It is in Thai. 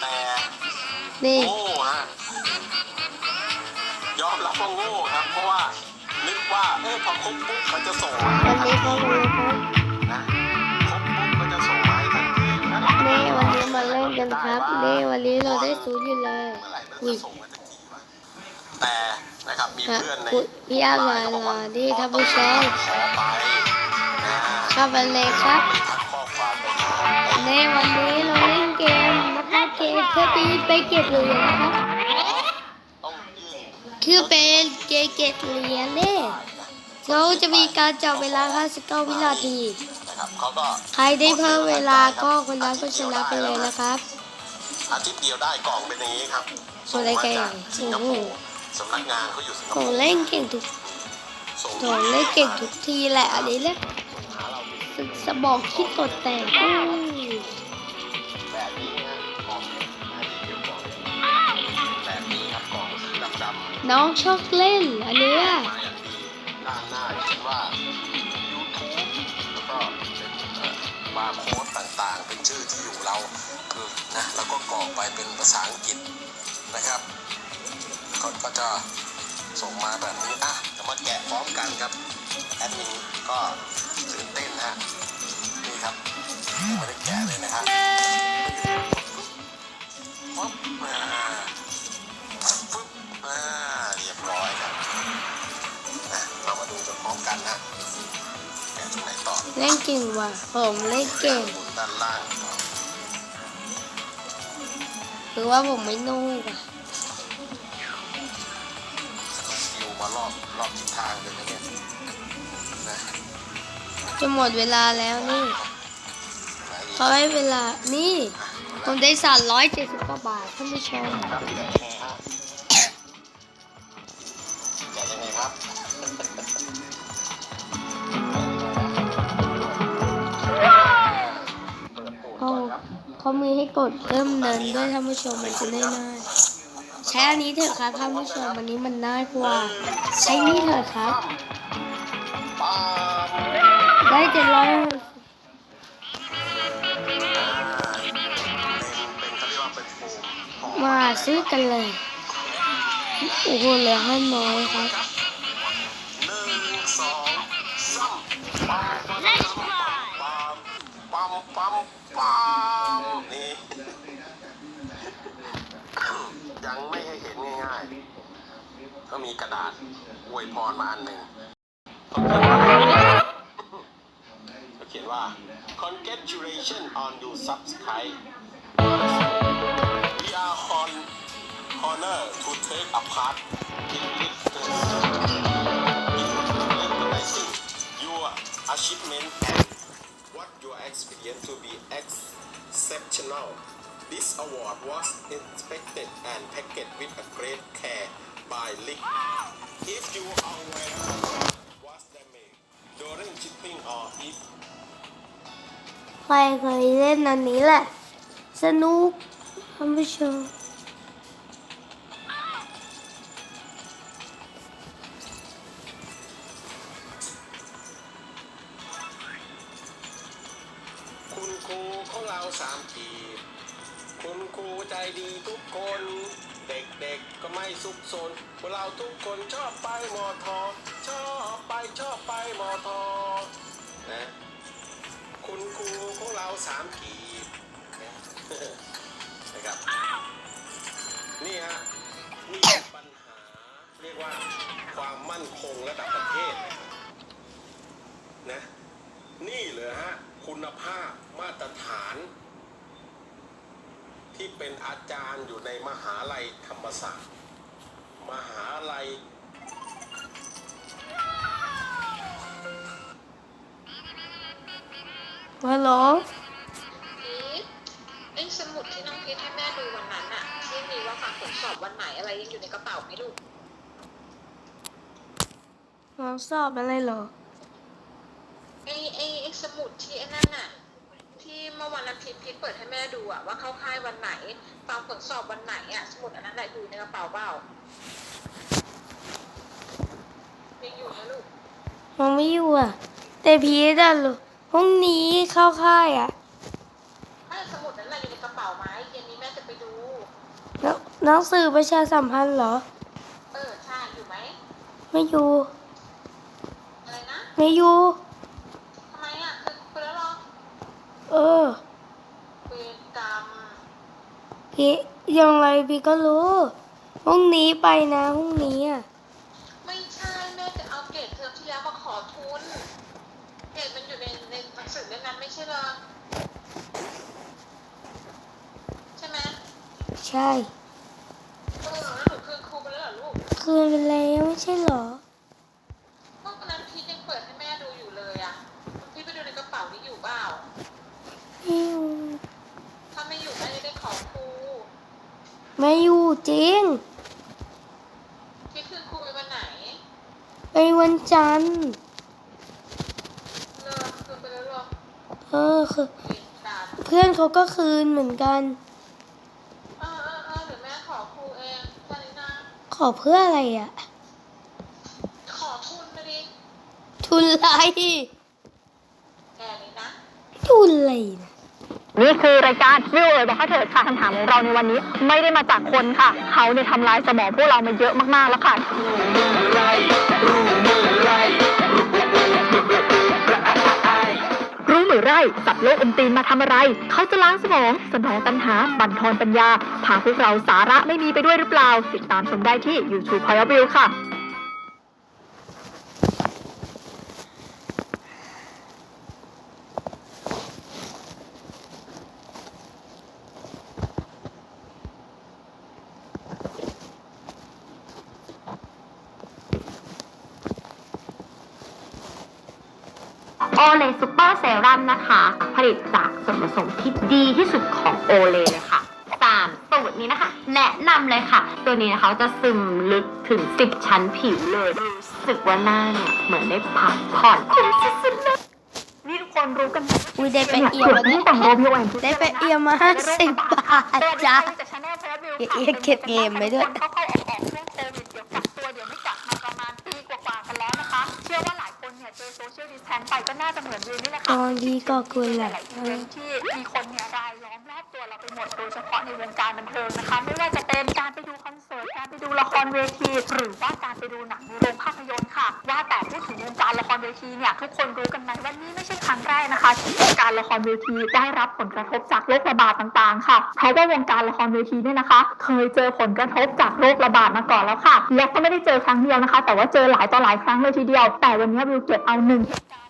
แต่นี่ โง่ฮะยอมรับว่าโง่ครับ เพราะว่านึกว่าเอ้ยพอครบปุ๊บมันจะส่งมาวันนี้ก็รู้ครับนะครบปุ๊บมันจะส่งมาให้ทันทีนะเราก็นี่วันนี้มาเล่นกันครับนี่วันนี้เราได้ศูนย์อยู่เลย เมื่อไหร่มันอุ้ยจะส่งมาทันทีวะแต่นะครับมีครับเพื่อนในคุณพี่อาร์มาลานี่ท่านผู้ชม ขอไปนะเข้าไปเลยครับ ทักข้อความไปที่ในวันนี้เรา เกมเพื่อที่ไปเก็บเหรียญนะครับต้องยื่นคือเป็นเกมเก็บเหรียญเนี่ยเขาจะมีการจับเวลา 59 วินาทีนะครับเขาก็ใครได้เพิ่มเวลาก็คนนั้นก็ชนะไปเลยนะครับ อาทิตย์เดียวได้กล่องเป็นอย่างนี้ครับส่งรายการสิงคโปร์สำนักงานเขาอยู่สิงคโหโปร์เล่นเก่งทุกส่งโหเล่นเก่งทุกทีแหละอันนี้แหละหาเราสมองคิดกดแตก น้องชอบเล่นอันเนี้ยมาอย่างดีด้านหน้าเขียนว่า YouTube แล้วก็เป็นบาร์โค้ดต่างๆ เป็นชื่อที่อยู่เราคือนะแล้วก็กรอกไปเป็นภาษาอังกฤษนะครับก็ก็จะส่งมาแบบนี้อะจะมาแกะพร้อมกันครับแอดมินก็ตื่นเต้นฮะนี่ครับไม่ได้แกะ เล่นเก่งว่ะ ผมเล่นเก่งหมุนด้านล่างหรือว่าผมไม่นุ่งว่ะคิวมารอบรอบทิศทางเลยนะเนี่ยนะจะหมดเวลาแล้วนี่ ไหนอีกเขาให้เวลา นี่ ผมได้สามร้อยเจ็ดสิบกว่าบาทท่านผู้ชมครับแกะยังไงฮะแกะยังไงครับ เขาเขามีให้กดเพิ่มเนินด้วยท่านผู้ชมมันจะได้ง่ายใช้อันนี้เถอะครับท่านผู้ชมอันนี้มันง่ายกว่าใช้นี่เถอะครับได้เจ็ดร้อยมห่อมาซื้อกันเลยโอ้โหเหลือห้าน้อยครับ มปั๊มนี่ ยังไม่ให้เห็นง่ายๆ ก็มีกระดาษอวยพรมาอันหนึ่งเขียนว่า congratulations on you subscribe we are on honor to take a part in this in recognizing your achievement and experience to be exceptional. This award was inspected and packaged with a great care by Lick. If you are aware of what damage during shipping or if ใครเคยเล่นอันนี้แหละ สนุกท่านผู้ชม สามปีคุณครูใจดีทุกคน เด็กๆก็ไม่สุขสนพวกเราทุกคนชอบไปมอทอชอบไปชอบไปมอทอนะคุณครูของเราสามกีบนะครับ นี่ฮะนี่ปัญหาเรียกว่าความมั่นคงระดับประเทศนะนะนี่เลยฮะคุณภาพมาตรฐาน ที่เป็นอาจารย์อยู่ในมหาลัยธรรมศาสตร์ มหาลัยฮัลโหลพีทไอ้สมุดที่น้องพีทให้แม่ดูวันนั้นอะที่มีว่าฝากผลสอบวันไหนอะไรยังอยู่ในกระเป๋าไหมลูกน้องสอบอะไรเหรอไอ้ไอ้ไอ้สมุดที่ไอ้นั่นน่ะ ที่เมื่อวันนั้นพีทพีทเปิดให้แม่ดูอะว่าเข้าค่ายวันไหนฟังผลสอบวันไหนอะสมุดอันนั้นแหละอยู่ในกระเป๋าเปล่ายังอยู่นะลูกน้องไม่อยู่อะแต่พีทอะลูกพรุ่งนี้เข้าค่ายอะถ้าสมุดนั้นแหละอยู่ในกระเป๋าไหมเย็นนี้แม่จะไปหนังสือประชาสัมพันธ์เหรอ เออใช่อยู่ไหมไม่อยู่อะไรนะไม่อยู่ ทำไมอะคือไปแล้วเหรอ เออเวรกรรมพี่ยังไงพี่ก็รู้พรุ่งนี้ไปนะพรุ่งนี้อะไม่ใช่แม่จะเอาเกรดเทอมที่แล้วมาขอทุนเกรดมันอยู่ในในหนังสือเล่มนั้นไม่ใช่เหรอใช่ไหมใช่เออแล้วหนูคืนครูไปแล้วเหรอลูกคืนไปแล้วไม่ใช่เหรอ เมื่อวันนั้นพีทยังเปิดให้แม่ดูอยู่เลยอะพี่ไปดูในกระเป๋านี่อยู่เปล่า ไม่อยู่ ถ้าไม่อยู่แม่จะได้ขอครู ไม่อยู่จริงพี่คืนครูไปวันไหนไปวันจันทร์เลิกคืนไปแล้วเหรอเออคือเวรกรรมเพื่อนเขาก็คืนเหมือนกัน เออเออเออเดี๋ยวแม่ขอครูเองแค่นี้นะ ขอเพื่ออะไรอะ ขอทุนมาดิทุนไรแค่นี้นะ ทุนอะไรนะ นี่คือรายการวิวเอ๋ยบอกให้เถิดค่ะคำถามของเราในวันนี้ไม่ได้มาจากคนค่ะ เขาเนี่ยทำลายสมองพวกเรามาเยอะมากๆแล้วค่ะ รู้หรือไร่สัตว์โลกอมตีนมาทำอะไร เขาจะล้างสมองสนองตัณหา บั่นทอนปัญญา พาพวกเราสาระไม่มีไปด้วยหรือเปล่า ติดตามชมได้ที่ YouTube Point of View ค่ะ เลซูเปอร์เซรั่มนะคะ ผลิตจากส่วนผสมที่ดีที่สุดของโอเลเลยค่ะสามสูตรนี้นะคะ แนะนำเลยค่ะ ตัวนี้นะคะจะซึมลึกถึง 10 ชั้นผิวเลยรู้สึกว่าหน้าเนี่ย เหมือนได้พักผ่อนคุ้มสุดๆเลยนี่ทุกคนรู้กันไหมอุ้ยได้ไปเอียเกืมอบมาที่แต่งโรบิวแอนได้ไปเอียมมาห้าสิบบาทจ้ะเอียเก็บเกมไว้ด้วย ไปก็น่าจะเหมือนวิวนี่แหละตค่ะอนดีก็คุยแหละหลายๆอีเวนท์ที่มีคนเนี่ยรายล้อมรอบตัวเราไปหมดโดยเฉพาะในวงการบันเทิงนะคะ ไม่ว่าจะเป็นการไปดูคอนเสิร์ตการไปดูละครเวทีหรือว่าการไปดูหนังในโรงภาพยนตร์ค่ะ ว่าแต่พูดถึงวงการละครเวทีเนี่ยทุกคนรู้กันไหมว่านี่ไม่ใช่ครั้งแรกนะคะที่วงการละครเวทีได้รับผลกระทบจากโรคระบาดต่างๆ ค่ะเพราะว่าวงการละครเวทีเนี่ยนะคะ เคยเจอผลกระทบจากโรคระบาดมาก่อนแล้วค่ะ และก็ไม่ได้เจอครั้งเดียวนะคะ แต่ว่าเจอหลายต่อหลายครั้งเลยทีเดียว แต่วันนี้วิวเก็บเอาหนึ่งเหตุการณ์